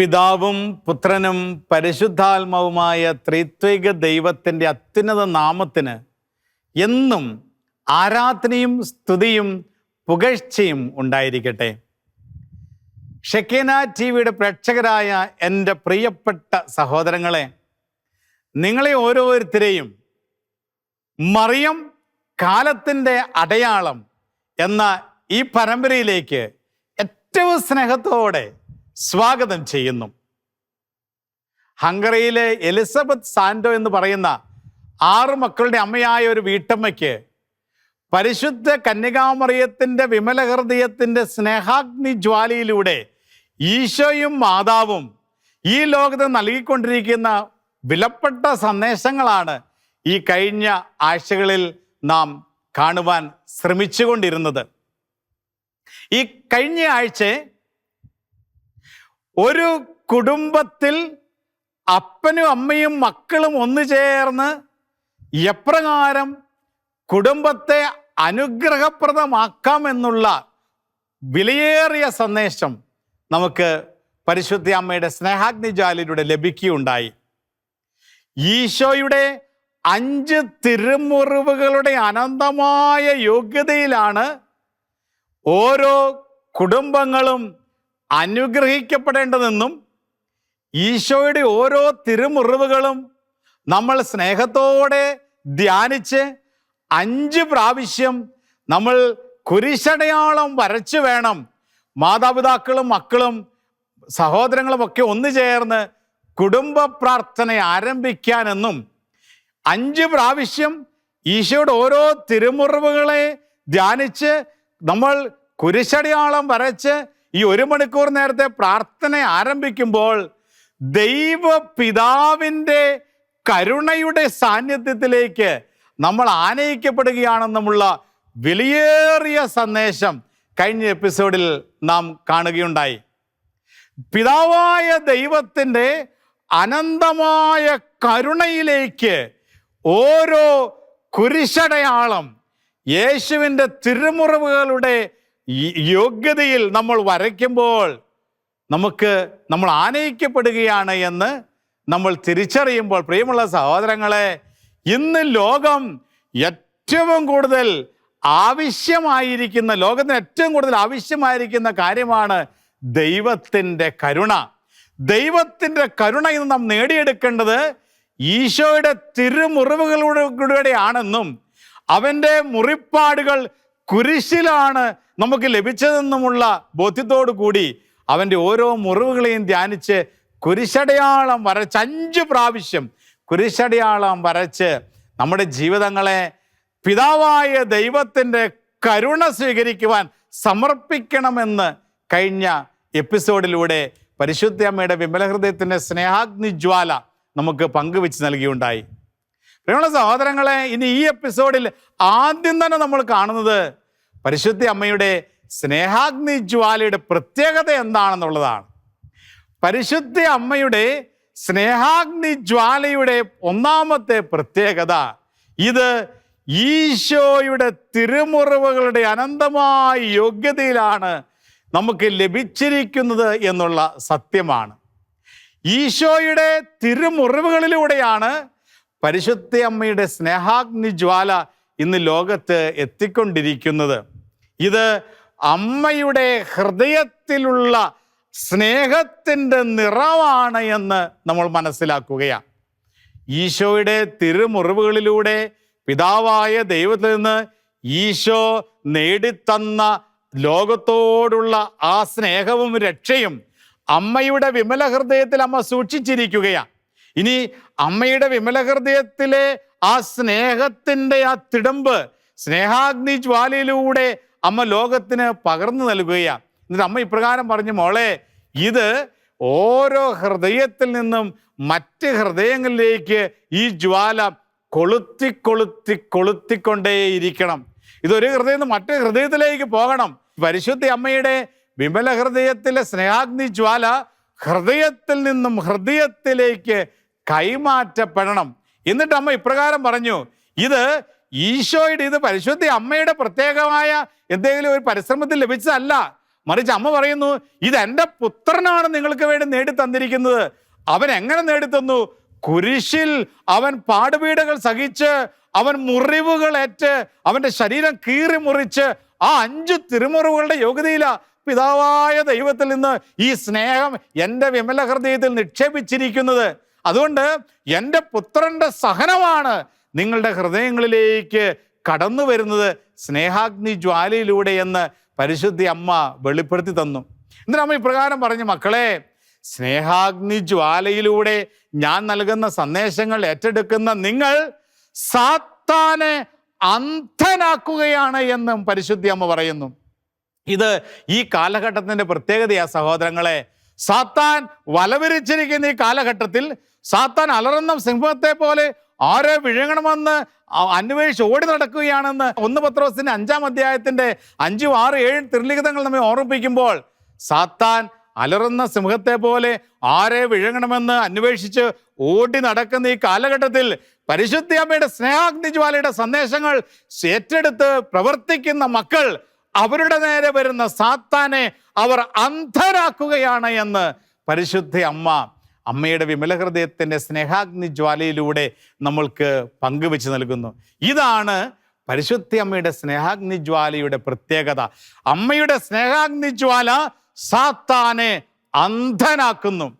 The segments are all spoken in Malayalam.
പിതാവും പുത്രനും പരിശുദ്ധാത്മാവുമായ ത്രിത്വിക ദൈവത്തിന്റെ അത്യുന്നത നാമത്തിന് എന്നും ആരാധനയും സ്തുതിയും പുകഴ്ചയും ഉണ്ടായിരിക്കട്ടെ. ഷെക്കേന ടി വിയുടെ പ്രേക്ഷകരായ എന്റെ പ്രിയപ്പെട്ട സഹോദരങ്ങളെ നിങ്ങളെ ഓരോരുത്തരെയും മറിയം കാലത്തിന്റെ അടയാളം എന്ന ഈ പരമ്പരയിലേക്ക് ഏറ്റവും സ്നേഹത്തോടെ സ്വാഗതം ചെയ്യുന്നു. ഹംഗറിയിലെ എലിസബത്ത് സാൻഡോ എന്ന് പറയുന്ന ആറ് മക്കളുടെ അമ്മയായ ഒരു വീട്ടമ്മയ്ക്ക് പരിശുദ്ധ കന്യകാമറിയത്തിന്റെ വിമല ഹൃദയത്തിന്റെ സ്നേഹാഗ്നി ജ്വാലയിലൂടെ ഈശോയും മാതാവും ഈ ലോകത്ത് നൽകിക്കൊണ്ടിരിക്കുന്ന വിലപ്പെട്ട സന്ദേശങ്ങളാണ് ഈ കഴിഞ്ഞ ആഴ്ചകളിൽ നാം കാണുവാൻ ശ്രമിച്ചുകൊണ്ടിരുന്നത്. ഈ കഴിഞ്ഞ ആഴ്ച ഒരു കുടുംബത്തിൽ അപ്പനും അമ്മയും മക്കളും ഒന്നു ചേർന്ന് എപ്രകാരം കുടുംബത്തെ അനുഗ്രഹപ്രദമാക്കാം എന്നുള്ള വിലയേറിയ സന്ദേശം നമുക്ക് പരിശുദ്ധ അമ്മയുടെ സ്നേഹാഗ്നിജാലിലൂടെ ലഭിക്കുകയുണ്ടായി. ഈശോയുടെ അഞ്ച് തിരുമുറിവുകളുടെ അനന്തമായ യോഗ്യതയിലാണ് ഓരോ കുടുംബങ്ങളും അനുഗ്രഹിക്കപ്പെടേണ്ടതെന്നും ഈശോയുടെ ഓരോ തിരുമുറിവുകളും നമ്മൾ സ്നേഹത്തോടെ ധ്യാനിച്ച് അഞ്ച് പ്രാവശ്യം നമ്മൾ കുരിശടയാളം വരച്ചു വേണം. മാതാപിതാക്കളും മക്കളും സഹോദരങ്ങളും ഒക്കെ ഒന്നു ചേർന്ന് കുടുംബ പ്രാർത്ഥന ആരംഭിക്കാനെന്നും അഞ്ച് പ്രാവശ്യം ഈശോയുടെ ഓരോ തിരുമുറിവുകളെ ധ്യാനിച്ച് നമ്മൾ കുരിശടയാളം വരച്ച് ഈ ഒരു മണിക്കൂർ നേരത്തെ പ്രാർത്ഥന ആരംഭിക്കുമ്പോൾ ദൈവ പിതാവിന്റെ കരുണയുടെ സാന്നിധ്യത്തിലേക്ക് നമ്മൾ ആനയിക്കപ്പെടുകയാണെന്നുമുള്ള വിലയേറിയ സന്ദേശം കഴിഞ്ഞ എപ്പിസോഡിൽ നാം കാണുകയുണ്ടായി. പിതാവായ ദൈവത്തിന്റെ അനന്തമായ കരുണയിലേക്ക് ഓരോ കുരിശടയാളം യേശുവിന്റെ തിരുമുറിവുകളുടെ യോഗ്യതയിൽ നമ്മൾ വരയ്ക്കുമ്പോൾ നമുക്ക് നമ്മൾ ആനയിക്കപ്പെടുകയാണ് എന്ന് നമ്മൾ തിരിച്ചറിയുമ്പോൾ പ്രിയമുള്ള സഹോദരങ്ങളെ ഇന്ന് ലോകം ഏറ്റവും കൂടുതൽ ആവശ്യമായിരിക്കുന്ന ലോകത്തിന് ഏറ്റവും കൂടുതൽ ആവശ്യമായിരിക്കുന്ന കാര്യമാണ് ദൈവത്തിന്റെ കരുണ. ദൈവത്തിന്റെ കരുണ ഇന്ന് നാം നേടിയെടുക്കേണ്ടത് ഈശോയുടെ തിരുമുറിവുകളിലൂടെയാണെന്നും അവന്റെ മുറിപ്പാടുകൾ കുരിശിലാണ് നമുക്ക് ലഭിച്ചതെന്നുമുള്ള ബോധ്യത്തോടു കൂടി അവന്റെ ഓരോ മുറിവുകളെയും ധ്യാനിച്ച് കുരിശടയാളം വരച്ച് അഞ്ച് പ്രാവശ്യം കുരിശടയാളം വരച്ച് നമ്മുടെ ജീവിതങ്ങളെ പിതാവായ ദൈവത്തിന്റെ കരുണ സ്വീകരിക്കുവാൻ സമർപ്പിക്കണമെന്ന് കഴിഞ്ഞ എപ്പിസോഡിലൂടെ പരിശുദ്ധ അമ്മയുടെ വിമല സ്നേഹാഗ്നിജ്വാല സ്നേഹാഗ്നി നമുക്ക് പങ്കുവെച്ച് നൽകിയുണ്ടായി. പ്രിയമുള്ള സഹോദരങ്ങളെ ഇനി ഈ എപ്പിസോഡിൽ ആദ്യം തന്നെ നമ്മൾ കാണുന്നത് പരിശുദ്ധ അമ്മയുടെ സ്നേഹാഗ്നി ജ്വാലയുടെ പ്രത്യേകത എന്താണെന്നുള്ളതാണ്. പരിശുദ്ധ അമ്മയുടെ സ്നേഹാഗ്നി ജ്വാലയുടെ ഒന്നാമത്തെ പ്രത്യേകത ഇത് ഈശോയുടെ തിരുമുറിവുകളുടെ അനന്തമായ യോഗ്യതയിലാണ് നമുക്ക് ലഭിച്ചിരിക്കുന്നത് എന്നുള്ള സത്യമാണ്. ഈശോയുടെ തിരുമുറിവുകളിലൂടെയാണ് പരിശുദ്ധ അമ്മയുടെ സ്നേഹാഗ്നി ജ്വാല ഇന്ന് ലോകത്ത് എത്തിക്കൊണ്ടിരിക്കുന്നത്. ഇത് അമ്മയുടെ ഹൃദയത്തിലുള്ള സ്നേഹത്തിന്റെ നിറവാണ് എന്ന് നമ്മൾ മനസ്സിലാക്കുകയാണ്. ഈശോയുടെ തിരുമുറിവുകളിലൂടെ പിതാവായ ദൈവത്തിൽ നിന്ന് ഈശോ നേടിത്തന്ന ലോകത്തോടുള്ള ആ സ്നേഹവും രക്ഷയും അമ്മയുടെ വിമല ഹൃദയത്തിൽ അമ്മ സൂക്ഷിച്ചിരിക്കുകയാണ്. ഇനി അമ്മയുടെ വിമല ഹൃദയത്തിലെ ആ സ്നേഹത്തിന്റെ ആ തിടമ്പ് സ്നേഹാഗ്നി ജ്വാലയിലൂടെ അമ്മ ലോകത്തിന് പകർന്നു നൽകുകയാണ്. എന്നിട്ട് അമ്മ ഇപ്രകാരം പറഞ്ഞു മോളെ ഇത് ഓരോ ഹൃദയത്തിൽ നിന്നും മറ്റ് ഹൃദയങ്ങളിലേക്ക് ഈ ജ്വാല കൊളുത്തി കൊളുത്തി കൊളുത്തിക്കൊണ്ടേയിരിക്കണം ഇതൊരു ഹൃദയം നിന്ന് മറ്റു ഹൃദയത്തിലേക്ക് പോകണം. പരിശുദ്ധി അമ്മയുടെ വിമല ഹൃദയത്തിലെ സ്നേഹാഗ്നി ജ്വാല ഹൃദയത്തിൽ നിന്നും ഹൃദയത്തിലേക്ക് കൈമാറ്റപ്പെടണം. എന്നിട്ട് അമ്മ ഇപ്രകാരം പറഞ്ഞു ഇത് ഈശോയുടെ ഇത് പരിശുദ്ധി അമ്മയുടെ പ്രത്യേകമായ എന്തെങ്കിലും ഒരു പരിശ്രമത്തിൽ ലഭിച്ചതല്ല. മറിച്ച് അമ്മ പറയുന്നു ഇത് എന്റെ പുത്രനാണ് നിങ്ങൾക്ക് വേണ്ടി നേടി തന്നിരിക്കുന്നത് അവൻ എങ്ങനെ നേടിത്തന്നു? കുരിശിൽ അവൻ പാടുപീടുകൾ സഹിച്ച് അവൻ മുറിവുകളേറ്റ് അവന്റെ ശരീരം കീറി മുറിച്ച് ആ അഞ്ച് തിരുമുറിവുകളുടെ യോഗ്യതയില പിതാവായ ദൈവത്തിൽ നിന്ന് ഈ സ്നേഹം എന്റെ വിമല ഹൃദയത്തിൽ നിക്ഷേപിച്ചിരിക്കുന്നത്. അതുകൊണ്ട് എന്റെ പുത്രന്റെ സഹനമാണ് നിങ്ങളുടെ ഹൃദയങ്ങളിലേക്ക് കടന്നു വരുന്നത് സ്നേഹാഗ്നി ജ്വാലയിലൂടെ എന്ന് പരിശുദ്ധി അമ്മ വെളിപ്പെടുത്തി തന്നു. എന്നിട്ട് അമ്മ ഇപ്രകാരം പറഞ്ഞു മക്കളെ സ്നേഹാഗ്നി ജ്വാലയിലൂടെ ഞാൻ നൽകുന്ന സന്ദേശങ്ങൾ ഏറ്റെടുക്കുന്ന നിങ്ങൾ സാത്താനെ അന്ധനാക്കുകയാണ് എന്നും പരിശുദ്ധി അമ്മ പറയുന്നു. ഇത് ഈ കാലഘട്ടത്തിന്റെ പ്രത്യേകതയാ സഹോദരങ്ങളെ. സാത്താൻ വലവിരിച്ചിരിക്കുന്ന ഈ കാലഘട്ടത്തിൽ സാത്താൻ അലറുന്ന സിംഹത്തെ പോലെ ആരെ വിഴുങ്ങണമെന്ന് അന്വേഷിച്ച് ഓടി നടക്കുകയാണെന്ന് ഒന്ന് പത്രോസിന്റെ അഞ്ചാം അധ്യായത്തിന്റെ അഞ്ചും ആറ് ഏഴ് തിരുലിഖിതങ്ങൾ നമ്മെ ഓർമ്മിപ്പിക്കുമ്പോൾ സാത്താൻ അലറുന്ന സിംഹത്തെ പോലെ ആരെ വിഴുങ്ങണമെന്ന് അന്വേഷിച്ച് ഓടി നടക്കുന്ന ഈ കാലഘട്ടത്തിൽ പരിശുദ്ധി അമ്മയുടെ സ്നേഹാഗ്നിജ്വാലയുടെ സന്ദേശങ്ങൾ ഏറ്റെടുത്ത് പ്രവർത്തിക്കുന്ന മക്കൾ അവരുടെ നേരെ വരുന്ന സാത്താനെ അവർ അന്ധരാക്കുകയാണ് എന്ന് പരിശുദ്ധ അമ്മ അമ്മയുടെ വിമല ഹൃദയത്തിന്റെ സ്നേഹാഗ്നി ജ്വാലയിലൂടെ നമ്മൾക്ക് പങ്കുവെച്ച് നൽകുന്നു. ഇതാണ് പരിശുദ്ധ അമ്മയുടെ സ്നേഹാഗ്നി ജ്വാലയുടെ പ്രത്യേകത. അമ്മയുടെ സ്നേഹാഗ്നി ജ്വാല സാത്താനെ അന്ധനാക്കുന്നു.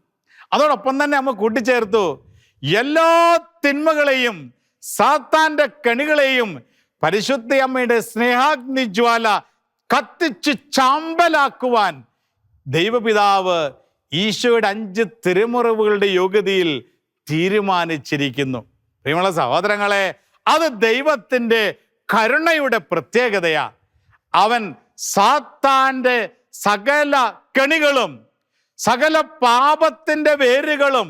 അതോടൊപ്പം തന്നെ അമ്മ കൂട്ടിച്ചേർത്തു എല്ലാ തിന്മകളെയും സാത്താന്റെ കണികളെയും പരിശുദ്ധ അമ്മയുടെ സ്നേഹാഗ്നി ജ്വാല കത്തിച്ച് ചാമ്പലാക്കുവാൻ ദൈവപിതാവ് ഈശോയുടെ അഞ്ച് തിരുമുറിവുകളുടെ യോഗ്യതയിൽ തീരുമാനിച്ചിരിക്കുന്നു. പ്രിയമുള്ള സഹോദരങ്ങളെ അത് ദൈവത്തിന്റെ കരുണയുടെ പ്രത്യേകതയാ. അവൻ സാത്താന്റെ സകല കെണികളും സകല പാപത്തിന്റെ വേരുകളും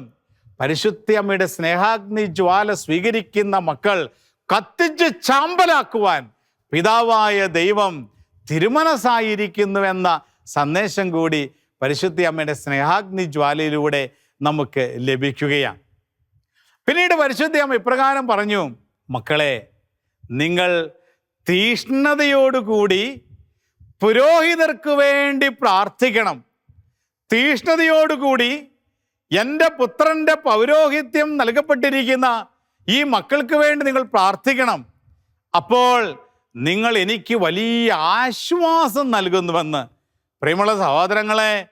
പരിശുദ്ധി അമ്മയുടെ സ്നേഹാഗ്നി ജ്വാല സ്വീകരിക്കുന്ന മക്കൾ കത്തിച്ച് ചാമ്പലാക്കുവാൻ പിതാവായ ദൈവം തിരുമനസായിരിക്കുന്നുവെന്ന സന്ദേശം കൂടി പരിശുദ്ധ അമ്മയുടെ സ്നേഹാഗ്നി ജ്വാലയിലൂടെ നമുക്ക് ലഭിക്കുകയാണ്. പിന്നീട് പരിശുദ്ധി അമ്മ ഇപ്രകാരം പറഞ്ഞു മക്കളെ നിങ്ങൾ തീഷ്ണതയോടുകൂടി പുരോഹിതർക്ക് വേണ്ടി പ്രാർത്ഥിക്കണം. തീഷ്ണതയോടുകൂടി എന്റെ പുത്രന്റെ പൗരോഹിത്യം നൽകപ്പെട്ടിരിക്കുന്ന ഈ മക്കൾക്ക് വേണ്ടി നിങ്ങൾ പ്രാർത്ഥിക്കണം. അപ്പോൾ നിങ്ങൾ എനിക്ക് വലിയ ആശ്വാസം നൽകുന്നുവെന്ന്. പ്രിയമുള്ള സഹോദരങ്ങളെ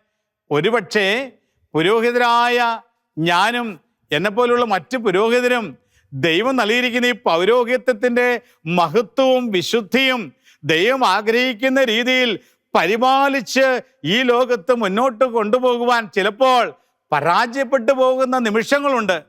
ഒരുപക്ഷെ പുരോഹിതരായ ഞാനും എന്നെപ്പോലുള്ള മറ്റ് പുരോഹിതരും ദൈവം നൽകിയിരിക്കുന്ന ഈ പൗരോഹിത്യത്തിന്റെ മഹത്വവും വിശുദ്ധിയും ദൈവം ആഗ്രഹിക്കുന്ന രീതിയിൽ പരിപാലിച്ച് ഈ ലോകത്ത് മുന്നോട്ട് കൊണ്ടുപോകുവാൻ ചിലപ്പോൾ പരാജയപ്പെട്ടു പോകുന്ന നിമിഷങ്ങളുണ്ട്.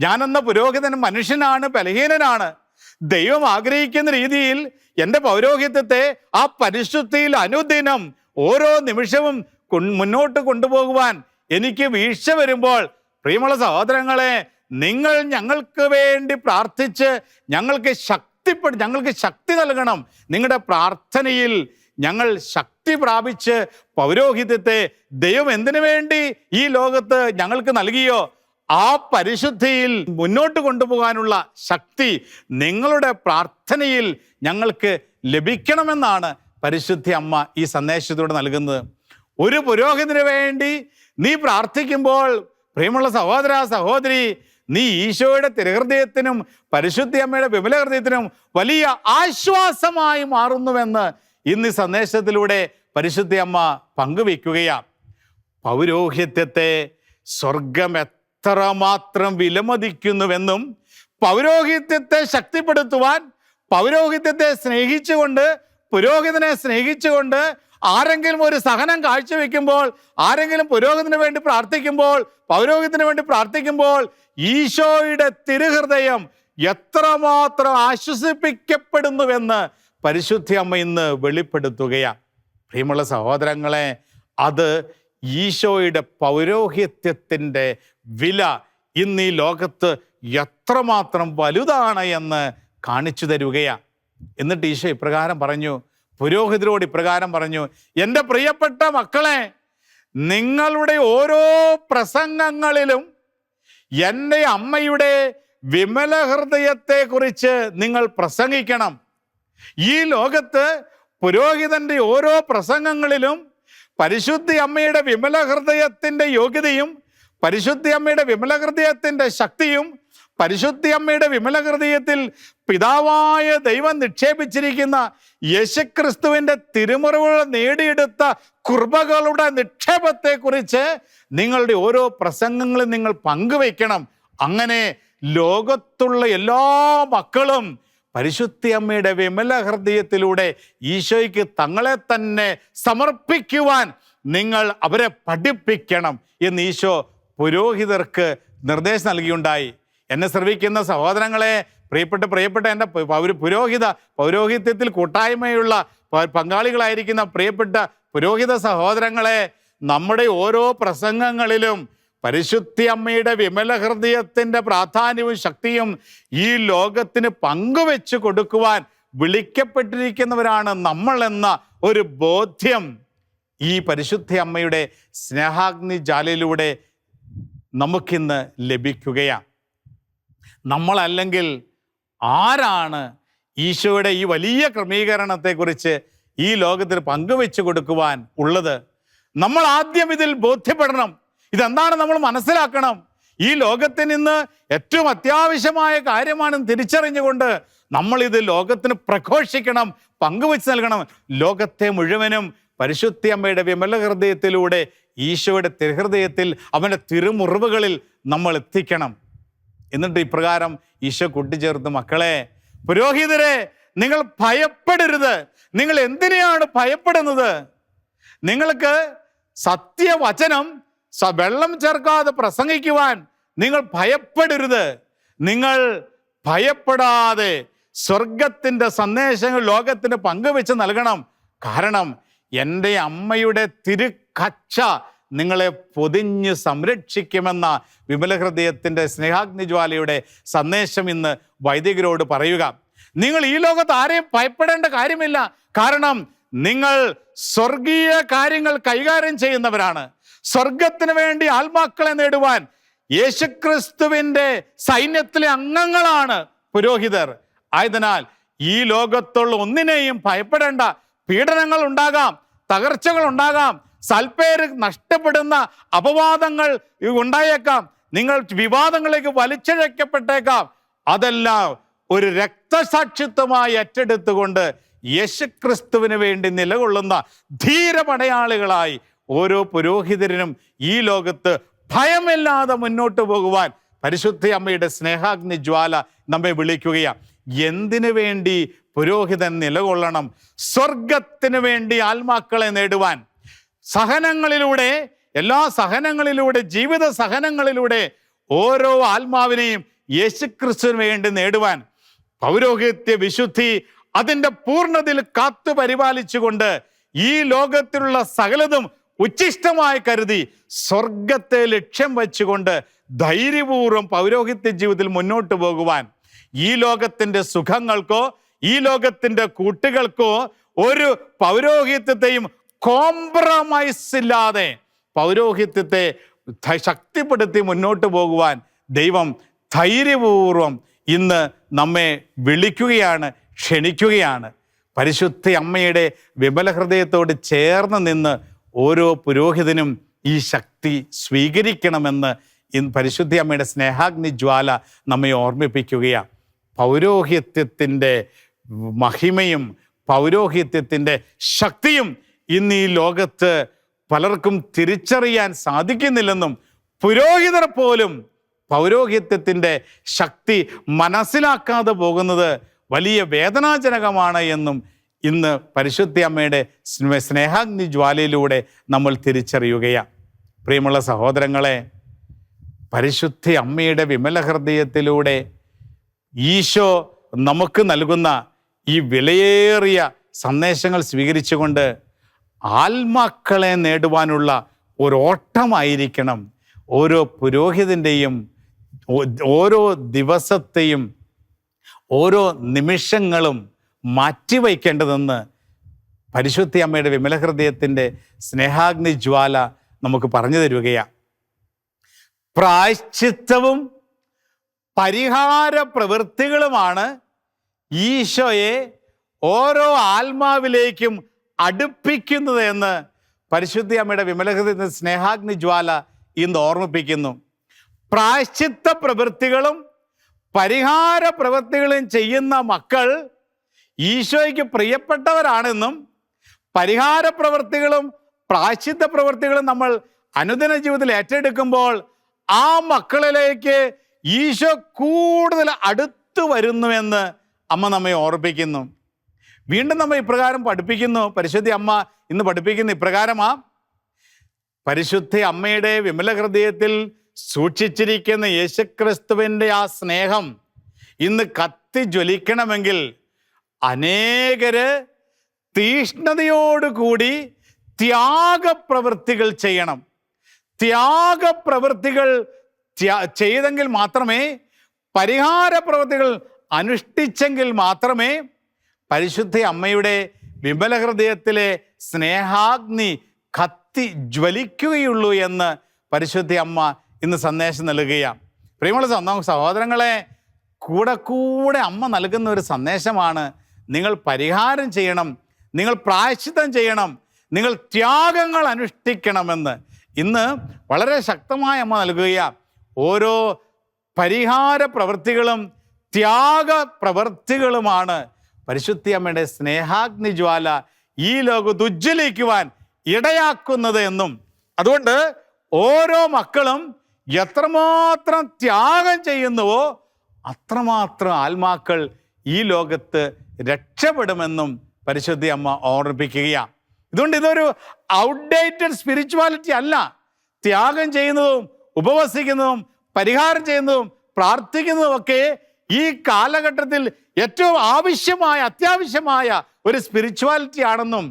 ഞാനെന്ന പുരോഹിതൻ മനുഷ്യനാണ് ബലഹീനനാണ്. ദൈവം ആഗ്രഹിക്കുന്ന രീതിയിൽ എന്റെ പൗരോഹിത്യത്തെ ആ പരിശുദ്ധിയിൽ അനുദിനം ഓരോ നിമിഷവും മുന്നോട്ട് കൊണ്ടുപോകുവാൻ എനിക്ക് വീഴ്ച വരുമ്പോൾ പ്രിയമുള്ള സഹോദരങ്ങളെ നിങ്ങൾ ഞങ്ങൾക്ക് വേണ്ടി പ്രാർത്ഥിച്ച് ഞങ്ങൾക്ക് ശക്തിപ്പെട ഞങ്ങൾക്ക് ശക്തി നൽകണം. നിങ്ങളുടെ പ്രാർത്ഥനയിൽ ഞങ്ങൾ ശക്തി പ്രാപിച്ച് പൗരോഹിത്യത്തെ ദൈവം എന്തിനു വേണ്ടി ഈ ലോകത്ത് ഞങ്ങൾക്ക് നൽകിയോ? ആ പരിശുദ്ധിയിൽ മുന്നോട്ട് കൊണ്ടുപോകാനുള്ള ശക്തി നിങ്ങളുടെ പ്രാർത്ഥനയിൽ ഞങ്ങൾക്ക് ലഭിക്കണമെന്നാണ് പരിശുദ്ധി അമ്മ ഈ സന്ദേശത്തിലൂടെ നൽകുന്നത്. ഒരു പുരോഹിതന് വേണ്ടി നീ പ്രാർത്ഥിക്കുമ്പോൾ പ്രിയമുള്ള സഹോദര സഹോദരി നീ ഈശോയുടെ തിരഹൃദയത്തിനും പരിശുദ്ധി അമ്മയുടെ വിമല ഹൃദയത്തിനും വലിയ ആശ്വാസമായി മാറുന്നുവെന്ന് ഇന്ന് സന്ദേശത്തിലൂടെ പരിശുദ്ധി അമ്മ പങ്കുവെക്കുകയാണ് പൗരോഹിത്യത്തെ സ്വർഗം എത്രമാത്രം വിലമതിക്കുന്നുവെന്നും പൗരോഹിത്യത്തെ ശക്തിപ്പെടുത്തുവാൻ പൗരോഹിത്യത്തെ സ്നേഹിച്ചുകൊണ്ട് പുരോഹിതനെ സ്നേഹിച്ചുകൊണ്ട് ആരെങ്കിലും ഒരു സഹനം കാഴ്ചവെക്കുമ്പോൾ ആരെങ്കിലും പുരോഗതിന് വേണ്ടി പ്രാർത്ഥിക്കുമ്പോൾ പൗരോഗത്തിന് വേണ്ടി പ്രാർത്ഥിക്കുമ്പോൾ ഈശോയുടെ തിരുഹൃദയം എത്രമാത്രം ആശ്വസിപ്പിക്കപ്പെടുന്നുവെന്ന് പരിശുദ്ധി അമ്മ ഇന്ന് വെളിപ്പെടുത്തുകയാണ് പ്രിയമുള്ള സഹോദരങ്ങളെ അത് ഈശോയുടെ പൗരോഹിത്യത്തിന്റെ വില ഇന്ന് ഈ ലോകത്ത് എത്രമാത്രം വലുതാണ് എന്ന് കാണിച്ചു തരുകയാണ് എന്നിട്ട് ഈശോ ഇപ്രകാരം പറഞ്ഞു പുരോഹിതരോട് ഇപ്രകാരം പറഞ്ഞു എന്റെ പ്രിയപ്പെട്ട മക്കളെ നിങ്ങളുടെ ഓരോ പ്രസംഗങ്ങളിലും എന്റെ അമ്മയുടെ വിമല ഹൃദയത്തെക്കുറിച്ച് നിങ്ങൾ പ്രസംഗിക്കണം. ഈ ലോകത്ത് പുരോഹിതന്റെ ഓരോ പ്രസംഗങ്ങളിലും പരിശുദ്ധി അമ്മയുടെ വിമല ഹൃദയത്തിന്റെ യോഗ്യതയും പരിശുദ്ധി അമ്മയുടെ വിമല ഹൃദയത്തിന്റെ ശക്തിയും പരിശുദ്ധി അമ്മയുടെ വിമലഹൃദയത്തിൽ പിതാവായ ദൈവം നിക്ഷേപിച്ചിരിക്കുന്ന യേശുക്രിസ്തുവിന്റെ തിരുമുറിവുകൾ നേടിയെടുത്ത കുർബകളുടെ നിക്ഷേപത്തെക്കുറിച്ച് നിങ്ങളുടെ ഓരോ പ്രസംഗങ്ങളും നിങ്ങൾ പങ്കുവയ്ക്കണം. അങ്ങനെ ലോകത്തുള്ള എല്ലാ മക്കളും പരിശുദ്ധി അമ്മയുടെ വിമല ഹൃദയത്തിലൂടെ ഈശോയ്ക്ക് തങ്ങളെ തന്നെ സമർപ്പിക്കുവാൻ നിങ്ങൾ അവരെ പഠിപ്പിക്കണം എന്ന് ഈശോ പുരോഹിതർക്ക് നിർദ്ദേശം നൽകിയുണ്ടായി. എന്നെ ശ്രവിക്കുന്ന സഹോദരങ്ങളെ പ്രിയപ്പെട്ട പ്രിയപ്പെട്ട എന്റെ പൗര പുരോഹിത പൗരോഹിത്യത്തിൽ കൂട്ടായ്മയുള്ള പങ്കാളികളായിരിക്കുന്ന പ്രിയപ്പെട്ട പുരോഹിത സഹോദരങ്ങളെ നമ്മുടെ ഓരോ പ്രസംഗങ്ങളിലും പരിശുദ്ധി അമ്മയുടെ വിമല ഹൃദയത്തിന്റെ പ്രാധാന്യവും ശക്തിയും ഈ ലോകത്തിന് പങ്കുവെച്ച് കൊടുക്കുവാൻ വിളിക്കപ്പെട്ടിരിക്കുന്നവരാണ് നമ്മൾ എന്ന ഒരു ബോധ്യം ഈ പരിശുദ്ധ അമ്മയുടെ സ്നേഹാഗ്നി ജാലയിലൂടെ നമുക്കിന്ന് ലഭിക്കുകയാണ്. നമ്മളല്ലെങ്കിൽ ആരാണ് ഈശോയുടെ ഈ വലിയ ക്രമീകരണത്തെക്കുറിച്ച് ഈ ലോകത്തിൽ പങ്കുവെച്ചു കൊടുക്കുവാൻ ഉള്ളത്? നമ്മൾ ആദ്യം ഇതിൽ ബോധ്യപ്പെടണം. ഇതെന്താണ് നമ്മൾ മനസ്സിലാക്കണം? ഈ ലോകത്തിൽ നിന്ന് ഏറ്റവും അത്യാവശ്യമായ കാര്യമാണെന്ന് തിരിച്ചറിഞ്ഞുകൊണ്ട് നമ്മൾ ഇത് ലോകത്തിന് പ്രഘോഷിക്കണം പങ്കുവെച്ച് നൽകണം. ലോകത്തെ മുഴുവനും പരിശുദ്ധി അമ്മയുടെ വിമല ഹൃദയത്തിലൂടെ ഈശോയുടെ തിരുഹൃദയത്തിൽ അവന്റെ തിരുമുറിവുകളിൽ നമ്മൾ എത്തിക്കണം. എന്നിട്ട് ഇപ്രകാരം ഈശോ കൂട്ടിച്ചേർത്ത് മക്കളെ പുരോഹിതരെ നിങ്ങൾ ഭയപ്പെടരുത്. നിങ്ങൾ എന്തിനെയാണ് ഭയപ്പെടുന്നത്? നിങ്ങൾക്ക് സത്യവചനം വെള്ളം ചേർക്കാതെ പ്രസംഗിക്കുവാൻ നിങ്ങൾ ഭയപ്പെടരുത്. നിങ്ങൾ ഭയപ്പെടാതെ സ്വർഗത്തിന്റെ സന്ദേശങ്ങൾ ലോകത്തിന് പങ്കുവെച്ച് നൽകണം. കാരണം എന്റെ അമ്മയുടെ തിരുക്കച്ച നിങ്ങളെ പൊതിഞ്ഞ് സംരക്ഷിക്കുമെന്ന വിമല ഹൃദയത്തിന്റെ സ്നേഹാഗ്നിജ്വാലയുടെ സന്ദേശം ഇന്ന് വൈദികരോട് പറയുക. നിങ്ങൾ ഈ ലോകത്ത് ആരെയും ഭയപ്പെടേണ്ട കാര്യമില്ല. കാരണം നിങ്ങൾ സ്വർഗീയ കാര്യങ്ങൾ കൈകാര്യം ചെയ്യുന്നവരാണ്. സ്വർഗത്തിന് വേണ്ടി ആത്മാക്കളെ നേടുവാൻ യേശുക്രിസ്തുവിന്റെ സൈന്യത്തിലെ അംഗങ്ങളാണ് പുരോഹിതർ. ആയതിനാൽ ഈ ലോകത്തുള്ള ഒന്നിനെയും ഭയപ്പെടേണ്ട പീഡനങ്ങൾ ഉണ്ടാകാം തകർച്ചകൾ ഉണ്ടാകാം സൽപ്പേര് നഷ്ടപ്പെടുന്ന അപവാദങ്ങൾ ഉണ്ടായേക്കാം. നിങ്ങൾ വിവാദങ്ങളിലേക്ക് വലിച്ചിഴക്കപ്പെട്ടേക്കാം. അതെല്ലാം ഒരു രക്തസാക്ഷിത്വമായി ഏറ്റെടുത്തുകൊണ്ട് യേശുക്രിസ്തുവിന് വേണ്ടി നിലകൊള്ളുന്ന ധീരപടയാളികളായി ഓരോ പുരോഹിതരനും ഈ ലോകത്ത് ഭയമില്ലാതെ മുന്നോട്ട് പോകുവാൻ പരിശുദ്ധ അമ്മയുടെ സ്നേഹാഗ്നി ജ്വാല നമ്മെ വിളിക്കുകയാണ്. എന്തിനു വേണ്ടി പുരോഹിതൻ നിലകൊള്ളണം? സ്വർഗത്തിന് വേണ്ടി ആത്മാക്കളെ നേടുവാൻ. സഹനങ്ങളിലൂടെ എല്ലാ സഹനങ്ങളിലൂടെ ജീവിത സഹനങ്ങളിലൂടെ ഓരോ ആത്മാവിനെയും യേശുക്രിസ്തുവിന് വേണ്ടി നേടുവാൻ പൗരോഹിത്യ വിശുദ്ധി അതിന്റെ പൂർണതയിൽ കാത്തു പരിപാലിച്ചുകൊണ്ട് ഈ ലോകത്തിലുള്ള സകലതും ഉച്ഛിഷ്ടമായി കരുതി സ്വർഗത്തെ ലക്ഷ്യം വച്ചുകൊണ്ട് ധൈര്യപൂർവം പൗരോഹിത്യ ജീവിതത്തിൽ മുന്നോട്ട് പോകുവാൻ ഈ ലോകത്തിന്റെ സുഖങ്ങൾക്കോ ഈ ലോകത്തിന്റെ കൂട്ടുകൾക്കോ ഒരു പൗരോഹിത്യത്തെയും കോംപ്രമൈസ് ഇല്ലാതെ പൗരോഹിത്യത്തെ ശക്തിപ്പെടുത്തി മുന്നോട്ട് പോകുവാൻ ദൈവം ധൈര്യപൂർവം ഇന്ന് നമ്മെ വിളിക്കുകയാണ് ക്ഷണിക്കുകയാണ്. പരിശുദ്ധ അമ്മയുടെ വിമല ഹൃദയത്തോട് ചേർന്ന് നിന്ന് ഓരോ പുരോഹിതനും ഈ ശക്തി സ്വീകരിക്കണമെന്ന് ഇന്ന് പരിശുദ്ധ അമ്മയുടെ സ്നേഹാഗ്നി ജ്വാല നമ്മെ ഓർമ്മിപ്പിക്കുകയാണ് പൗരോഹിത്യത്തിന്റെ മഹിമയും പൗരോഹിത്യത്തിന്റെ ശക്തിയും ഇന്ന് ഈ ലോകത്ത് പലർക്കും തിരിച്ചറിയാൻ സാധിക്കുന്നില്ലെന്നും പുരോഹിതർ പോലും പൗരോഹിത്യത്തിന്റെ ശക്തി മനസ്സിലാക്കാതെ പോകുന്നത് വലിയ വേദനാജനകമാണ് എന്നും ഇന്ന് പരിശുദ്ധി അമ്മയുടെ സ്നേ- സ്നേഹാഗ്നി ജ്വാലയിലൂടെ നമ്മൾ തിരിച്ചറിയുകയാണ്. പ്രിയമുള്ള സഹോദരങ്ങളെ പരിശുദ്ധി അമ്മയുടെ വിമല ഹൃദയത്തിലൂടെ ഈശോ നമുക്ക് നൽകുന്ന ഈ വിലയേറിയ സന്ദേശങ്ങൾ സ്വീകരിച്ചുകൊണ്ട് ആത്മാക്കളെ നേടുവാനുള്ള ഒരു ഓട്ടമായിരിക്കണം ഓരോ പുരോഹിതന്റെയും ഓരോ ദിവസത്തെയും ഓരോ നിമിഷങ്ങളും മാറ്റിവയ്ക്കേണ്ടതെന്ന് പരിശുദ്ധി അമ്മയുടെ വിമല ഹൃദയത്തിന്റെ സ്നേഹാഗ്നി ജ്വാല നമുക്ക് പറഞ്ഞു തരികയാണ് പ്രായശ്ചിത്തവും പരിഹാര പ്രവൃത്തികളുമാണ് ഈശോയെ ഓരോ ആത്മാവിലേക്കും അടുപ്പിക്കുന്നത് എന്ന് പരിശുദ്ധി അമ്മയുടെ ഹൃദയത്തിന്റെ സ്നേഹാഗ്നി ജ്വാല ഇന്ന് ഓർമ്മിപ്പിക്കുന്നു. പ്രായശ്ചിത്ത പ്രവൃത്തികളും പരിഹാര പ്രവൃത്തികളും ചെയ്യുന്ന മക്കൾ ഈശോയ്ക്ക് പ്രിയപ്പെട്ടവരാണെന്നും പരിഹാര പ്രവൃത്തികളും പ്രായശ്ചിത്ത പ്രവൃത്തികളും നമ്മൾ അനുദിന ജീവിതത്തിൽ ഏറ്റെടുക്കുമ്പോൾ ആ മക്കളിലേക്ക് ഈശോ കൂടുതൽ അടുത്തു വരുന്നുവെന്ന് അമ്മ നമ്മെ ഓർപ്പിക്കുന്നു വീണ്ടും നമ്മൾ ഇപ്രകാരം പഠിപ്പിക്കുന്നു. പരിശുദ്ധി അമ്മ ഇന്ന് പഠിപ്പിക്കുന്ന ഇപ്രകാരമാ പരിശുദ്ധ അമ്മയുടെ വിമല ഹൃദയത്തിൽ സൂക്ഷിച്ചിരിക്കുന്ന യേശുക്രിസ്തുവിന്റെ ആ സ്നേഹം ഇന്ന് കത്തി ജ്വലിക്കണമെങ്കിൽ അനേകര് തീഷ്ണതയോടുകൂടി ത്യാഗപ്രവൃത്തികൾ ചെയ്യണം. ത്യാഗപ്രവൃത്തികൾ ചെയ്തെങ്കിൽ മാത്രമേ പരിഹാര പ്രവൃത്തികൾ അനുഷ്ഠിച്ചെങ്കിൽ മാത്രമേ പരിശുദ്ധ അമ്മയുടെ വിമല ഹൃദയത്തിലെ സ്നേഹാഗ്നി കത്തി ജ്വലിക്കുകയുള്ളൂ എന്ന് പരിശുദ്ധ അമ്മ ഇന്ന് സന്ദേശം നൽകുകയാണ്. പ്രിയമുള്ള സ്വന്തം സഹോദരങ്ങളെ കൂടെ കൂടെ അമ്മ നൽകുന്ന ഒരു സന്ദേശമാണ് നിങ്ങൾ പരിഹാരം ചെയ്യണം നിങ്ങൾ പ്രായശ്ചിത്തം ചെയ്യണം നിങ്ങൾ ത്യാഗങ്ങൾ അനുഷ്ഠിക്കണമെന്ന്. ഇന്ന് വളരെ ശക്തമായ അമ്മ നൽകുകയാണ്. ഓരോ പരിഹാര പ്രവൃത്തികളും ത്യാഗ പ്രവൃത്തികളുമാണ് പരിശുദ്ധി അമ്മയുടെ സ്നേഹാഗ്നി ജ്വാല ഈ ലോകത്ത് ഉജ്ജ്വലിക്കുവാൻ ഇടയാക്കുന്നത് എന്നും. അതുകൊണ്ട് ഓരോ മക്കളും എത്രമാത്രം ത്യാഗം ചെയ്യുന്നുവോ അത്രമാത്രം ആത്മാക്കൾ ഈ ലോകത്ത് രക്ഷപ്പെടുമെന്നും പരിശുദ്ധി അമ്മ ഓർമ്മിപ്പിക്കുകയാണ് ഇതുകൊണ്ട് ഇതൊരു ഔട്ട്ഡേറ്റഡ് സ്പിരിച്വാലിറ്റി അല്ല. ത്യാഗം ചെയ്യുന്നതും ഉപവസിക്കുന്നതും പരിഹാരം ചെയ്യുന്നതും പ്രാർത്ഥിക്കുന്നതും ഒക്കെ ഈ കാലഘട്ടത്തിൽ ഏറ്റവും ആവശ്യമായ അത്യാവശ്യമായ ഒരു സ്പിരിച്വാലിറ്റി ആണെന്നും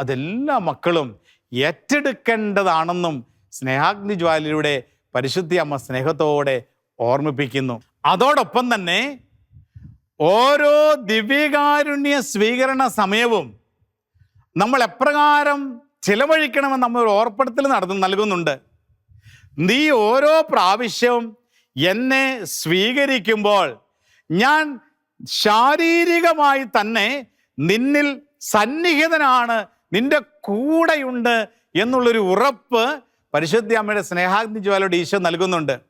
അതെല്ലാ മക്കളും ഏറ്റെടുക്കേണ്ടതാണെന്നും സ്നേഹാഗ്നി ജ്വാലയിലൂടെ പരിശുദ്ധി അമ്മ സ്നേഹത്തോടെ ഓർമ്മിപ്പിക്കുന്നു. അതോടൊപ്പം തന്നെ ഓരോ ദിവ്യകാരുണ്യ സ്വീകരണ സമയവും നമ്മൾ എപ്രകാരം ചിലവഴിക്കണമെന്ന് നമ്മൾ ഓർപ്പെടുത്തൽ നടന്നു നൽകുന്നുണ്ട്. നീ ഓരോ പ്രാവശ്യവും എന്നെ സ്വീകരിക്കുമ്പോൾ ഞാൻ ശാരീരികമായി തന്നെ നിന്നിൽ സന്നിഹിതനാണ് നിന്റെ കൂടെയുണ്ട് എന്നുള്ളൊരു ഉറപ്പ് പരിശുദ്ധി അമ്മയുടെ സ്നേഹാഗ്നി ജ്വാലയുടെ ഈശോ നൽകുന്നുണ്ട്.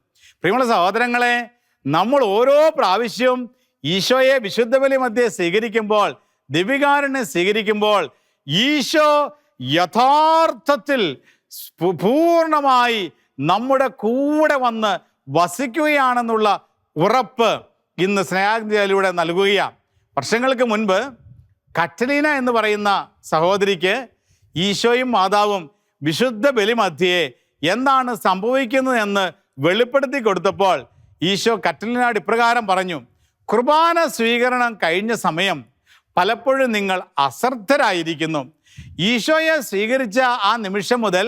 പ്രിയമുള്ള സഹോദരങ്ങളെ നമ്മൾ ഓരോ പ്രാവശ്യവും ഈശോയെ വിശുദ്ധ ബലി മധ്യേ സ്വീകരിക്കുമ്പോൾ ദിവികാരനെ സ്വീകരിക്കുമ്പോൾ ഈശോ യഥാർത്ഥത്തിൽ പൂർണമായി നമ്മുടെ കൂടെ വന്ന് വസിക്കുകയാണെന്നുള്ള ഉറപ്പ് ഇന്ന് സ്നേഹാഗ്നിയിലൂടെ നൽകുകയാണ്. വർഷങ്ങൾക്ക് മുൻപ് കറ്റലീന എന്ന് പറയുന്ന സഹോദരിക്ക് ഈശോയും മാതാവും വിശുദ്ധ ബലിമധ്യയെ എന്താണ് സംഭവിക്കുന്നത് എന്ന് വെളിപ്പെടുത്തി കൊടുത്തപ്പോൾ ഈശോ കറ്റലിനാട് ഇപ്രകാരം പറഞ്ഞു കുർബാന സ്വീകരണം കഴിഞ്ഞ സമയം പലപ്പോഴും നിങ്ങൾ അശ്രദ്ധരായിരിക്കുന്നു ഈശോയെ സ്വീകരിച്ച ആ നിമിഷം മുതൽ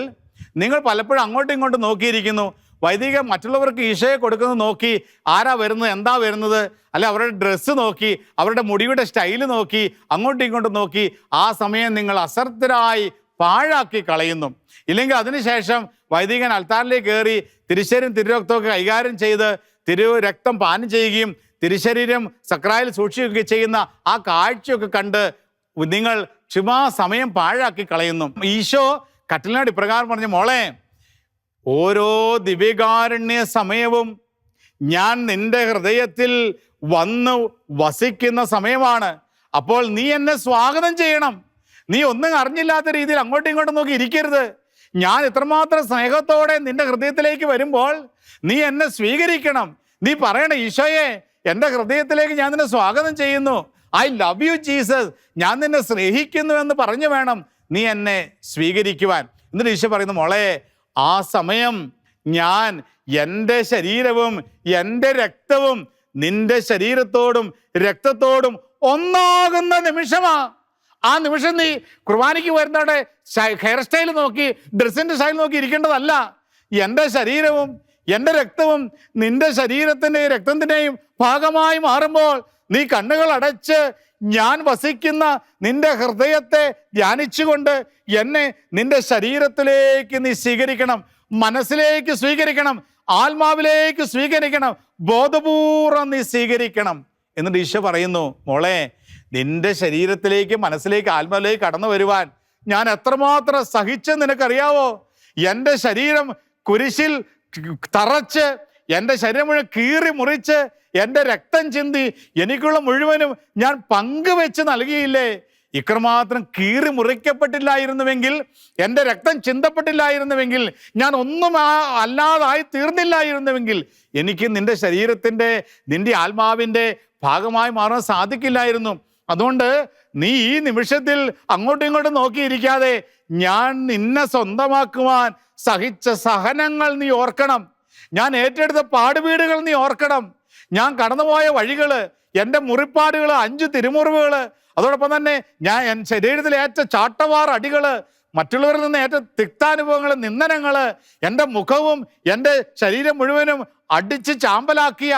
നിങ്ങൾ പലപ്പോഴും അങ്ങോട്ടും ഇങ്ങോട്ടും നോക്കിയിരിക്കുന്നു. വൈദിക മറ്റുള്ളവർക്ക് ഈശയെ കൊടുക്കുന്നത് നോക്കി ആരാ വരുന്നത് എന്താ വരുന്നത്? അല്ലെ അവരുടെ ഡ്രസ്സ് നോക്കി അവരുടെ മുടിയുടെ സ്റ്റൈൽ നോക്കി അങ്ങോട്ടും ഇങ്ങോട്ടും നോക്കി ആ സമയം നിങ്ങൾ അസർത്തരായി പാഴാക്കി കളയുന്നു. ഇല്ലെങ്കിൽ അതിനുശേഷം വൈദികൻ അൽത്താറിലേക്ക് കയറി തിരുശരീരം തിരുരക്തമൊക്കെ കൈകാര്യം ചെയ്ത് തിരു രക്തം പാനം ചെയ്യുകയും തിരുശരീരം സക്രായിൽ സൂക്ഷിക്കുകയും ചെയ്യുന്ന ആ കാഴ്ചയൊക്കെ കണ്ട് നിങ്ങൾ ചുമ്മാ സമയം പാഴാക്കി കളയുന്നു. ഈശോ കട്ടിലിനാട് ഇപ്രകാരം പറഞ്ഞു മോളെ ഓരോ ദിവ്യകാരുണ്യ സമയവും ഞാൻ നിന്റെ ഹൃദയത്തിൽ വന്ന് വസിക്കുന്ന സമയമാണ്. അപ്പോൾ നീ എന്നെ സ്വാഗതം ചെയ്യണം. നീ ഒന്നും അറിഞ്ഞില്ലാത്ത രീതിയിൽ അങ്ങോട്ടും ഇങ്ങോട്ടും നോക്കി ഇരിക്കരുത്. ഞാൻ ഇത്രമാത്രം സ്നേഹത്തോടെ നിന്റെ ഹൃദയത്തിലേക്ക് വരുമ്പോൾ നീ എന്നെ സ്വീകരിക്കണം. നീ പറയണം ഈശോയെ എന്റെ ഹൃദയത്തിലേക്ക് ഞാൻ നിന്നെ സ്വാഗതം ചെയ്യുന്നു. I love you Jesus. ഞാൻ നിന്നെ സ്നേഹിക്കുന്നു എന്ന് പറഞ്ഞു വേണം നീ എന്നെ സ്വീകരിക്കുവാൻ. എന്നിട്ട് ഈശോ പറയുന്നു മോളെ ആ സമയം ഞാൻ എന്റെ ശരീരവും എന്റെ രക്തവും നിന്റെ ശരീരത്തോടും രക്തത്തോടും ഒന്നാകുന്ന നിമിഷമാ. ആ നിമിഷം നീ കുർബാനയ്ക്ക് വരുന്നവിടെ ഹെയർ സ്റ്റൈൽ നോക്കി ഡ്രസ്സിന്റെ സ്റ്റൈൽ നോക്കി ഇരിക്കേണ്ടതല്ല. എന്റെ ശരീരവും എന്റെ രക്തവും നിന്റെ ശരീരത്തിന്റെയും രക്തത്തിന്റെയും ഭാഗമായി മാറുമ്പോൾ നീ കണ്ണുകൾ അടച്ച് ഞാൻ വസിക്കുന്ന നിന്റെ ഹൃദയത്തെ ധ്യാനിച്ചുകൊണ്ട് എന്നെ നിന്റെ ശരീരത്തിലേക്ക് നീ സ്വീകരിക്കണം മനസ്സിലേക്ക് സ്വീകരിക്കണം ആത്മാവിലേക്ക് സ്വീകരിക്കണം ബോധപൂർവം നീ സ്വീകരിക്കണം. എന്നിട്ട് ഈശോ പറയുന്നു മോളെ നിന്റെ ശരീരത്തിലേക്ക് മനസ്സിലേക്ക് ആത്മാവിലേക്ക് കടന്നു വരുവാൻ ഞാൻ എത്രമാത്രം സഹിച്ചെന്ന് നിനക്കറിയാവോ? എന്റെ ശരീരം കുരിശിൽ തറച്ച് എന്റെ ശരീരം മുഴുവൻ കീറി മുറിച്ച് എന്റെ രക്തം ചിന്തി എനിക്കുള്ള മുഴുവനും ഞാൻ പങ്കുവെച്ച് നൽകിയില്ലേ? ഇത്രമാത്രം കീറി മുറിക്കപ്പെട്ടില്ലായിരുന്നുവെങ്കിൽ എന്റെ രക്തം ചിന്തപ്പെട്ടില്ലായിരുന്നുവെങ്കിൽ ഞാൻ ഒന്നും അല്ലാതായി തീർന്നില്ലായിരുന്നുവെങ്കിൽ എനിക്ക് നിന്റെ ശരീരത്തിന്റെ നിന്റെ ആത്മാവിന്റെ ഭാഗമായി മാറാൻ സാധിക്കില്ലായിരുന്നു. അതുകൊണ്ട് നീ ഈ നിമിഷത്തിൽ അങ്ങോട്ടും ഇങ്ങോട്ടും നോക്കിയിരിക്കാതെ ഞാൻ നിന്നെ സ്വന്തമാക്കുവാൻ സഹിച്ച സഹനങ്ങൾ നീ ഓർക്കണം. ഞാൻ ഏറ്റെടുത്ത പാടുവീടുകൾ നീ ഓർക്കണം. ഞാൻ കടന്നുപോയ വഴികൾ എന്റെ മുറിപ്പാടുകൾ അഞ്ച് തിരുമുറിവുകൾ അതോടൊപ്പം തന്നെ ഞാൻ എൻ ശരീരത്തിൽ ഏറ്റ ചാട്ടവാർ അടികൾ മറ്റുള്ളവരിൽ നിന്ന് ഏറ്റ തിക്താനുഭവങ്ങൾ നിന്ദനങ്ങൾ എന്റെ മുഖവും എന്റെ ശരീരം മുഴുവനും അടിച്ച് ചാമ്പലാക്കിയ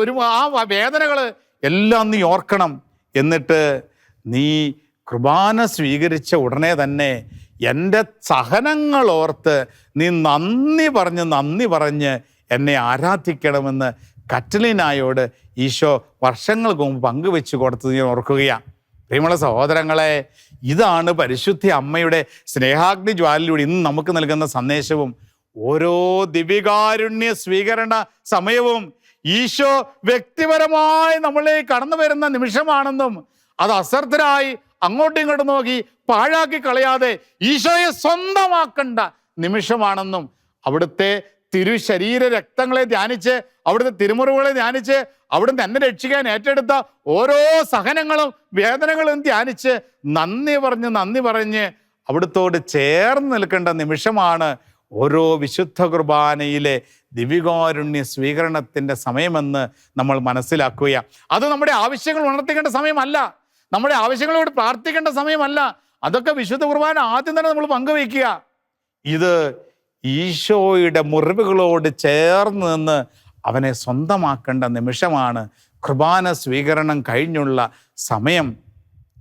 ഒരു ആ വേദനകൾ എല്ലാം നീ ഓർക്കണം. എന്നിട്ട് നീ കുർബാന സ്വീകരിച്ച ഉടനെ തന്നെ എന്റെ സഹനങ്ങൾ ഓർത്ത് നീ നന്ദി പറഞ്ഞ് നന്ദി പറഞ്ഞ് എന്നെ ആരാധിക്കണമെന്ന് കറ്റലിനായോട് ഈശോ വർഷങ്ങൾക്ക് മുമ്പ് പങ്കുവെച്ച് കൊടുത്തത് ഞാൻ ഓർക്കുകയാണ്. പ്രിയമുള്ള സഹോദരങ്ങളെ ഇതാണ് പരിശുദ്ധി അമ്മയുടെ സ്നേഹാഗ്നി ജ്വാലയിലൂടെ ഇന്ന് നമുക്ക് നൽകുന്ന സന്ദേശവും ഓരോ ദിവികാരുണ്യ സ്വീകരണ സമയവും ഈശോ വ്യക്തിപരമായി നമ്മളിലേക്ക് കടന്നു വരുന്ന നിമിഷമാണെന്നും അത് അശ്രദ്ധരായി അങ്ങോട്ടും ഇങ്ങോട്ടും നോക്കി പാഴാക്കി കളയാതെ ഈശോയെ സ്വന്തമാക്കേണ്ട നിമിഷമാണെന്നും അവിടുത്തെ തിരുശരീര രക്തങ്ങളെ ധ്യാനിച്ച് അവിടുത്തെ തിരുമുറിവുകളെ ധ്യാനിച്ച് അവിടുന്ന് എന്നെ രക്ഷിക്കാൻ ഏറ്റെടുത്ത ഓരോ സഹനങ്ങളും വേദനകളും ധ്യാനിച്ച് നന്ദി പറഞ്ഞ് നന്ദി പറഞ്ഞ് അവിടുത്തോട് ചേർന്ന് നിൽക്കേണ്ട നിമിഷമാണ് ഓരോ വിശുദ്ധ കുർബാനയിലെ ദിവികാരുണ്യ സ്വീകരണത്തിന്റെ സമയമെന്ന് നമ്മൾ മനസ്സിലാക്കുകയാണ് അത് നമ്മുടെ ആവശ്യങ്ങൾ ഉണർത്തിക്കേണ്ട സമയമല്ല. നമ്മുടെ ആവശ്യങ്ങളോട് പ്രാർത്ഥിക്കേണ്ട സമയമല്ല. അതൊക്കെ വിശുദ്ധ കുർബാന ആദ്യം തന്നെ നമ്മൾ പങ്കുവയ്ക്കുക. ഇത് ഈശോയുടെ മുറിവുകളോട് ചേർന്ന് നിന്ന് അവനെ സ്വന്തമാക്കേണ്ട നിമിഷമാണ്. കുർബാന സ്വീകരണം കഴിഞ്ഞുള്ള സമയം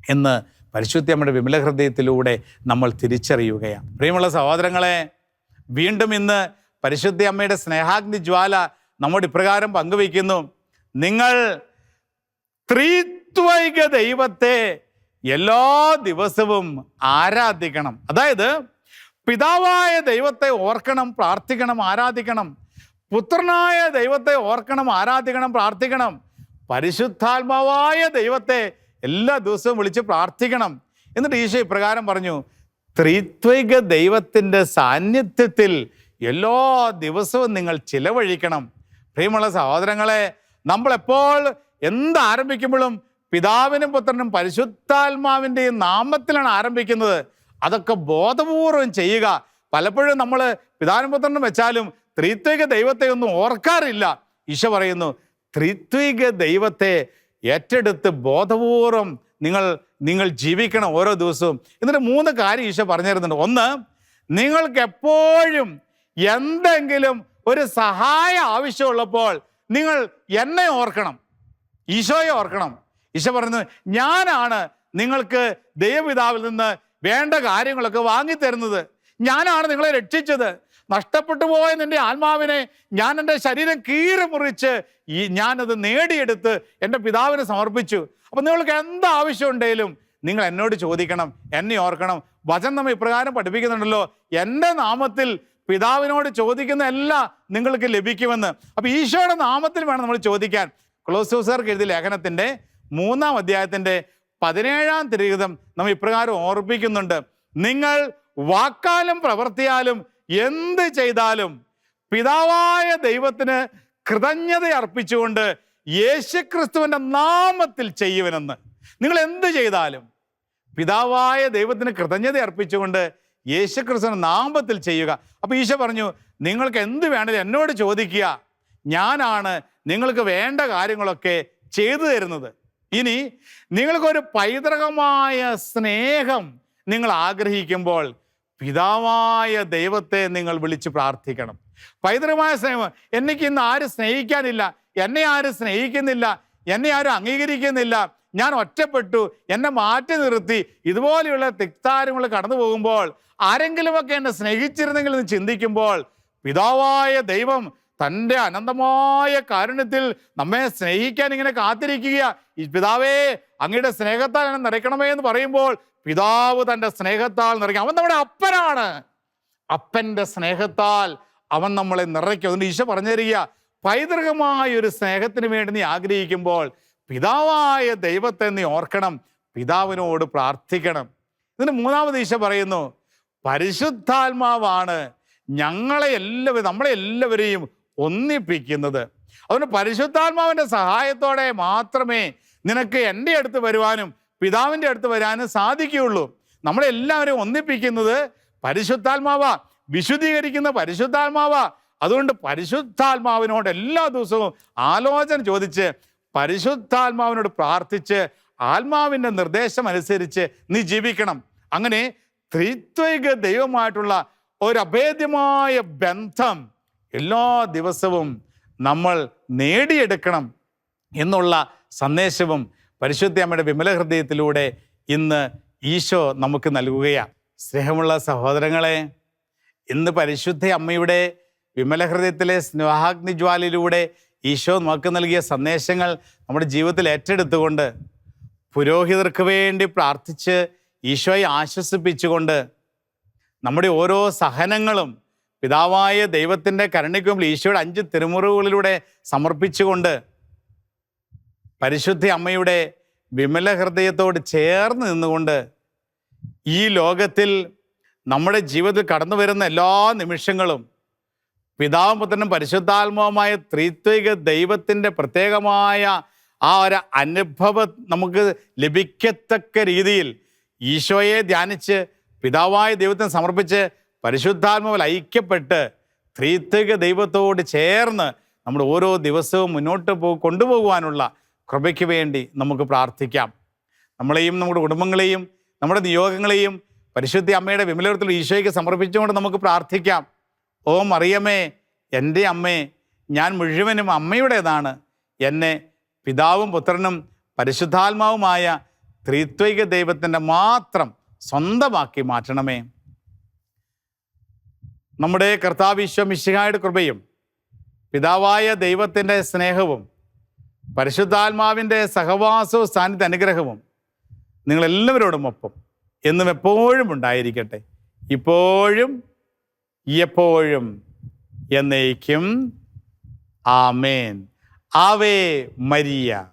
എന്ന് പരിശുദ്ധമ്മയുടെ വിമല ഹൃദയത്തിലൂടെ നമ്മൾ തിരിച്ചറിയുകയാണ്. പ്രിയമുള്ള സഹോദരങ്ങളെ വീണ്ടും ഇന്ന് പരിശുദ്ധ അമ്മയുടെ സ്നേഹാഗ്നി ജ്വാല നമ്മോട് ഇപ്രകാരം പങ്കുവയ്ക്കുന്നു. നിങ്ങൾ ത്രിത്വൈക ദൈവത്തെ എല്ലാ ദിവസവും ആരാധിക്കണം. അതായത് പിതാവായ ദൈവത്തെ ഓർക്കണം പ്രാർത്ഥിക്കണം ആരാധിക്കണം. പുത്രനായ ദൈവത്തെ ഓർക്കണം ആരാധിക്കണം പ്രാർത്ഥിക്കണം. പരിശുദ്ധാത്മാവായ ദൈവത്തെ എല്ലാ ദിവസവും വിളിച്ച് പ്രാർത്ഥിക്കണം. എന്നിട്ട് ഈശോ ഇപ്രകാരം പറഞ്ഞു ത്രിത്വിക ദൈവത്തിന്റെ സാന്നിധ്യത്തിൽ എല്ലാ ദിവസവും നിങ്ങൾ ചിലവഴിക്കണം. പ്രിയമുള്ള സഹോദരങ്ങളെ നമ്മളെപ്പോൾ എന്ത് ആരംഭിക്കുമ്പോഴും പിതാവിനും പുത്രനും പരിശുദ്ധാത്മാവിന്റെയും നാമത്തിലാണ് ആരംഭിക്കുന്നത്. അതൊക്കെ ബോധപൂർവം ചെയ്യുക. പലപ്പോഴും നമ്മൾ പിതാനുപുത്രനും വെച്ചാലും ത്രിത്വിക ദൈവത്തെ ഒന്നും ഓർക്കാറില്ല. ഈശോ പറയുന്നു ത്രിത്വിക ദൈവത്തെ ഏറ്റെടുത്ത് ബോധപൂർവം നിങ്ങൾ നിങ്ങൾ ജീവിക്കണം ഓരോ ദിവസവും. എന്നിട്ട് മൂന്ന് കാര്യം ഈശോ പറഞ്ഞു തരുന്നുണ്ട് ഒന്ന് നിങ്ങൾക്ക് എപ്പോഴും എന്തെങ്കിലും ഒരു സഹായം ആവശ്യമുള്ളപ്പോൾ നിങ്ങൾ എന്നെ ഓർക്കണം. ഈശോയെ ഓർക്കണം. ഈശോ പറയുന്നത് ഞാനാണ് നിങ്ങൾക്ക് ദൈവപിതാവിൽ നിന്ന് വേണ്ട കാര്യങ്ങളൊക്കെ വാങ്ങിത്തരുന്നത്. ഞാനാണ് നിങ്ങളെ രക്ഷിച്ചത്. നഷ്ടപ്പെട്ടു പോയ നിന്റെ ആത്മാവിനെ ഞാൻ എന്റെ ശരീരം കീറി മുറിച്ച് ഈ ഞാനത് നേടിയെടുത്ത് എന്റെ പിതാവിന് സമർപ്പിച്ചു. അപ്പം നിങ്ങൾക്ക് എന്ത് ആവശ്യമുണ്ടെങ്കിലും നിങ്ങൾ എന്നോട് ചോദിക്കണം എന്നെ ഓർക്കണം. വചനം നമ്മൾ ഇപ്രകാരം പഠിപ്പിക്കുന്നുണ്ടല്ലോ. എന്റെ നാമത്തിൽ പിതാവിനോട് ചോദിക്കുന്ന എല്ലാം നിങ്ങൾക്ക് ലഭിക്കുമെന്ന്. അപ്പോൾ ഈശോയുടെ നാമത്തിൽ വേണം നമ്മൾ ചോദിക്കാൻ. ക്ലോസ് ക്ലോസോസർക്ക് എഴുതിയ ലേഖനത്തിന്റെ മൂന്നാം അധ്യായത്തിന്റെ പതിനേഴാം തിരുഹിതം നമ്മൾ ഇപ്രകാരം ഓർപ്പിക്കുന്നുണ്ട് നിങ്ങൾ വാക്കാലും പ്രവർത്തിയാലും എന്ത് ചെയ്താലും പിതാവായ ദൈവത്തിന് കൃതജ്ഞത അർപ്പിച്ചുകൊണ്ട് യേശുക്രിസ്തുവിന്റെ നാമത്തിൽ ചെയ്യുവനെന്ന്. നിങ്ങൾ എന്ത് ചെയ്താലും പിതാവായ ദൈവത്തിന് കൃതജ്ഞത അർപ്പിച്ചുകൊണ്ട് യേശുക്രിസ്തുവിന്റെ നാമത്തിൽ ചെയ്യുക. അപ്പോൾ ഈശോ പറഞ്ഞു നിങ്ങൾക്ക് എന്ത് വേണേലും എന്നോട് ചോദിക്കുക. ഞാനാണ് നിങ്ങൾക്ക് വേണ്ട കാര്യങ്ങളൊക്കെ ചെയ്തു തരുന്നത്. ഇനി നിങ്ങൾക്കൊരു പൈതൃകമായ സ്നേഹം നിങ്ങൾ ആഗ്രഹിക്കുമ്പോൾ പിതാവായ ദൈവത്തെ നിങ്ങൾ വിളിച്ച് പ്രാർത്ഥിക്കണം. പൈതൃകമായ സ്നേഹം. എനിക്ക് ഇന്ന് ആരും സ്നേഹിക്കാനില്ല. എന്നെ ആരും സ്നേഹിക്കുന്നില്ല. എന്നെ ആരും അംഗീകരിക്കുന്നില്ല. ഞാൻ ഒറ്റപ്പെട്ടു. എന്നെ മാറ്റി നിർത്തി. ഇതുപോലെയുള്ള തിക്താരങ്ങൾ കടന്നു പോകുമ്പോൾ ആരെങ്കിലുമൊക്കെ എന്നെ സ്നേഹിച്ചിരുന്നെങ്കിൽ എന്ന് ചിന്തിക്കുമ്പോൾ പിതാവായ ദൈവം തന്റെ അനന്തമായ കാരുണ്യത്തിൽ നമ്മെ സ്നേഹിക്കാൻ ഇങ്ങനെ കാത്തിരിക്കുക പിതാവേ അങ്ങയുടെ സ്നേഹത്താൽ എന്നെ നിറയ്ക്കണമേ എന്ന് പറയുമ്പോൾ പിതാവ് തന്റെ സ്നേഹത്താൽ നിറയ്ക്കും. അവൻ നമ്മുടെ അപ്പനാണ്. അപ്പന്റെ സ്നേഹത്താൽ അവൻ നമ്മളെ നിറയ്ക്കും. അതുകൊണ്ട് ഈശോ പറഞ്ഞു തരിക പൈതൃകമായ ഒരു സ്നേഹത്തിന് വേണ്ടി നീ ആഗ്രഹിക്കുമ്പോൾ പിതാവായ ദൈവത്തെ നീ ഓർക്കണം. പിതാവിനോട് പ്രാർത്ഥിക്കണം. ഇതിന് മൂന്നാമത് ഈശ പറയുന്നു പരിശുദ്ധാത്മാവാണ് ഞങ്ങളെ എല്ലാവരും നമ്മളെ എല്ലാവരെയും ഒന്നിപ്പിക്കുന്നത്. അതുകൊണ്ട് പരിശുദ്ധാത്മാവിന്റെ സഹായത്തോടെ മാത്രമേ നിനക്ക് എന്റെ അടുത്ത് വരുവാനും പിതാവിന്റെ അടുത്ത് വരാനും സാധിക്കുകയുള്ളൂ. നമ്മളെല്ലാവരും ഒന്നിപ്പിക്കുന്നത് പരിശുദ്ധാത്മാവാ. വിശുദ്ധീകരിക്കുന്ന പരിശുദ്ധാത്മാവാ. അതുകൊണ്ട് പരിശുദ്ധാത്മാവിനോട് എല്ലാ ദിവസവും ആലോചന ചോദിച്ച് പരിശുദ്ധാത്മാവിനോട് പ്രാർത്ഥിച്ച് ആത്മാവിന്റെ നിർദ്ദേശം അനുസരിച്ച് നീ ജീവിക്കണം. അങ്ങനെ ത്രിത്വൈക ദൈവമായിട്ടുള്ള ഒരു അഭേദ്യമായ ബന്ധം എല്ലാ ദിവസവും നമ്മൾ നേടിയെടുക്കണം എന്നുള്ള സന്ദേശവും പരിശുദ്ധ അമ്മയുടെ വിമല ഹൃദയത്തിലൂടെ ഇന്ന് ഈശോ നമുക്ക് നൽകുകയാണ്. സ്നേഹമുള്ള സഹോദരങ്ങളെ ഇന്ന് പരിശുദ്ധ അമ്മയുടെ വിമല ഹൃദയത്തിലെ സ്നേഹാഗ്നിജ്വാലിലൂടെ ഈശോ നമുക്ക് നൽകിയ സന്ദേശങ്ങൾ നമ്മുടെ ജീവിതത്തിൽ ഏറ്റെടുത്തുകൊണ്ട് പുരോഹിതർക്ക് വേണ്ടി പ്രാർത്ഥിച്ച് ഈശോയെ ആശ്വസിപ്പിച്ചുകൊണ്ട് നമ്മുടെ ഓരോ സഹനങ്ങളും പിതാവായ ദൈവത്തിന്റെ കരുണയ്ക്ക് ഈശോയുടെ അഞ്ച് തിരുമുറിവുകളിലൂടെ സമർപ്പിച്ചുകൊണ്ട് പരിശുദ്ധി അമ്മയുടെ വിമല ഹൃദയത്തോട് ചേർന്ന് നിന്നുകൊണ്ട് ഈ ലോകത്തിൽ നമ്മുടെ ജീവിതത്തിൽ കടന്നു വരുന്ന എല്ലാ നിമിഷങ്ങളും പിതാവും പുത്രനും പരിശുദ്ധാത്മാവുമായ ത്രിത്വിക ദൈവത്തിന്റെ പ്രത്യേകമായ ആ ഒരു അനുഭവം നമുക്ക് ലഭിക്കത്തക്ക രീതിയിൽ ഈശോയെ ധ്യാനിച്ച് പിതാവായ ദൈവത്തിന് സമർപ്പിച്ച് പരിശുദ്ധാത്മാവിൽ ഐക്യപ്പെട്ട് ത്രീത്വിക ദൈവത്തോട് ചേർന്ന് നമ്മൾ ഓരോ ദിവസവും മുന്നോട്ട് പോ കൊണ്ടുപോകുവാനുള്ള കൃപയ്ക്ക് വേണ്ടി നമുക്ക് പ്രാർത്ഥിക്കാം. നമ്മളെയും നമ്മുടെ കുടുംബങ്ങളെയും നമ്മുടെ നിയോഗങ്ങളെയും പരിശുദ്ധി അമ്മയുടെ വിമലത്തിൽ ഈശോയ്ക്ക് സമർപ്പിച്ചുകൊണ്ട് നമുക്ക് പ്രാർത്ഥിക്കാം. ഓ മറിയമേ എന്റെ അമ്മേ ഞാൻ മുഴുവനും അമ്മയുടേതാണ്. എന്നെ പിതാവും പുത്രനും പരിശുദ്ധാത്മാവുമായ ത്രിത്വൈക ദൈവത്തിന്റെ മാത്രം സ്വന്തമാക്കി മാറ്റണമേ. നമ്മുടെ കർത്താവിശ്വ മിശിഹായുടെ കൃപയും പിതാവായ ദൈവത്തിന്റെ സ്നേഹവും പരിശുദ്ധാത്മാവിന്റെ സഹവാസവും സാന്നിധ്യ അനുഗ്രഹവും നിങ്ങളെല്ലാവരോടും ഒപ്പം എന്നും എപ്പോഴും ഉണ്ടായിരിക്കട്ടെ. ഇപ്പോഴും എപ്പോഴും എന്നേക്കും. ആമേൻ. ആവേ മരിയ.